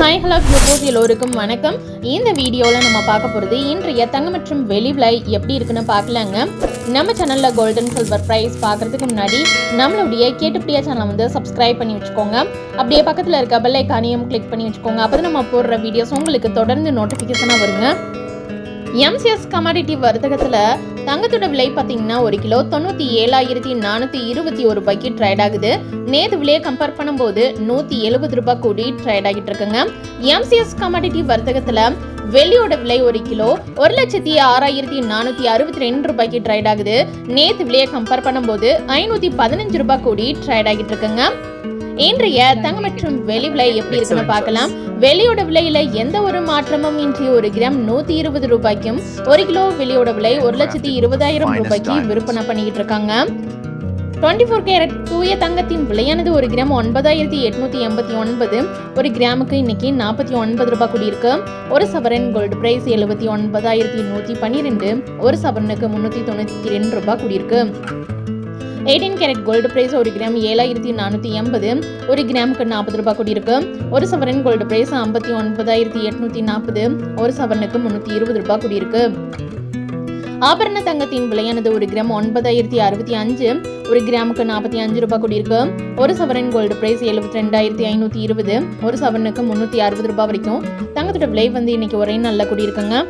Hi hello வியூபோஸ் எல்லோருக்கும் வணக்கம். இந்த வீடியோவில் நம்ம பார்க்க போகிறது இன்றைய தங்கம் மற்றும் வெளி விலை எப்படி இருக்குன்னு பார்க்கலாங்க. நம்ம சேனலில் கோல்டன் சில்வர் ப்ரைஸ் பார்க்குறதுக்கு முன்னாடி நம்மளுடைய கேட்டுப்படியா சேனலை வந்து சப்ஸ்கிரைப் பண்ணி வச்சுக்கோங்க. அப்படியே பக்கத்தில் இருக்க பெல் ஐக்கானையும் கிளிக் பண்ணி வச்சுக்கோங்க. அப்போ நம்ம போடுற வீடியோஸ் உங்களுக்கு தொடர்ந்து நோட்டிஃபிகேஷனாக வருங்க. எம்சிஎஸ் கமாடிட்டி வர்த்தகத்தில் தங்கத்தோட விலை பார்த்தீங்கன்னா ஒரு கிலோ தொண்ணூற்றி ஏழாயிரத்தி நானூற்றி இருபத்தி ஒரு ரூபாய்க்கு ட்ரேட் ஆகுது. நேற்று விலையை கம்பேர் பண்ணும்போது நூற்றி எழுபது ரூபாய் கூடி ட்ரேட் ஆகிட்டு இருக்குங்க. எம்சிஎஸ் கமாடிட்டி வர்த்தகத்தில் வெள்ளியோட விலை ஒரு கிலோ ஒரு லட்சத்தி ஆறாயிரத்தி நானூற்றி அறுபத்தி ரெண்டு ரூபாய்க்கு ட்ரேட் ஆகுது. நேற்று விலையை கம்பேர் பண்ணும்போது ஐநூற்றி பதினஞ்சு ரூபாய் கூடி ட்ரேட் ஆகிட்டு இருக்குங்க. இன்றைய தங்கம் மற்றும் வெளி விலை எப்படி இருக்குன்னு பார்க்கலாம். வெளியோட விலையில எந்த ஒரு மாற்றமும் இன்றி ஒரு கிராம் நூத்தி இருபது ரூபாய்க்கும் ஒரு கிலோ வெளியோட விலை ஒரு லட்சத்தி இருபதாயிரம் ரூபாய்க்கு விற்பனை பண்ணிக்கிட்டு இருக்காங்க. டுவெண்ட்டி ஃபோர் கேரட் தூய தங்கத்தின் விலையானது ஒரு கிராம் ஒன்பதாயிரத்தி எட்நூத்தி எண்பத்தி ஒன்பது ஒரு கிராமுக்கு இன்னைக்கு நாற்பத்தி ஒன்பது ரூபாய் கூடியிருக்கு. ஒரு சவரன் கோல்டு பிரைஸ் எழுபத்தி ஒன்பதாயிரத்தி நூற்றி பன்னிரெண்டு ஒரு சவரனுக்கு முந்நூற்றி தொண்ணூற்றி ரெண்டு ரூபாய் கூடியிருக்கு. எயிட்டீன் கேரட் கோல்டு பிரைஸ் ஒரு கிராம் ஏழாயிரத்தி நானூற்றி எண்பது. ஒரு கிராமுக்கு நாற்பது ரூபாய் கூடியிருக்கு. ஒரு சவரன் கோல்டு பிரைஸ் ஐம்பத்தி ஒன்பதாயிரத்தி எட்நூற்றி நாற்பது. ஒரு சவரனுக்கு முந்நூற்றி இருபது ரூபாய் கூடியிருக்கு. ஆபரண தங்கத்தின் விலையானது ஒரு கிராம் ஒன்பதாயிரத்தி அறுபத்தி அஞ்சு. ஒரு கிராமுக்கு நாற்பத்தி அஞ்சு ரூபாய் கூடியிருக்கு. ஒரு சவரன் கோல்டு பிரைஸ் எழுபத்தி ரெண்டாயிரத்தி ஐநூற்றி இருபது. ஒரு சவரனுக்கு முந்நூற்றி அறுபது ரூபாய் வரைக்கும். தங்கத்தோட விலை வந்து இன்னைக்கு ஒரே நல்ல கூடியிருக்குங்க.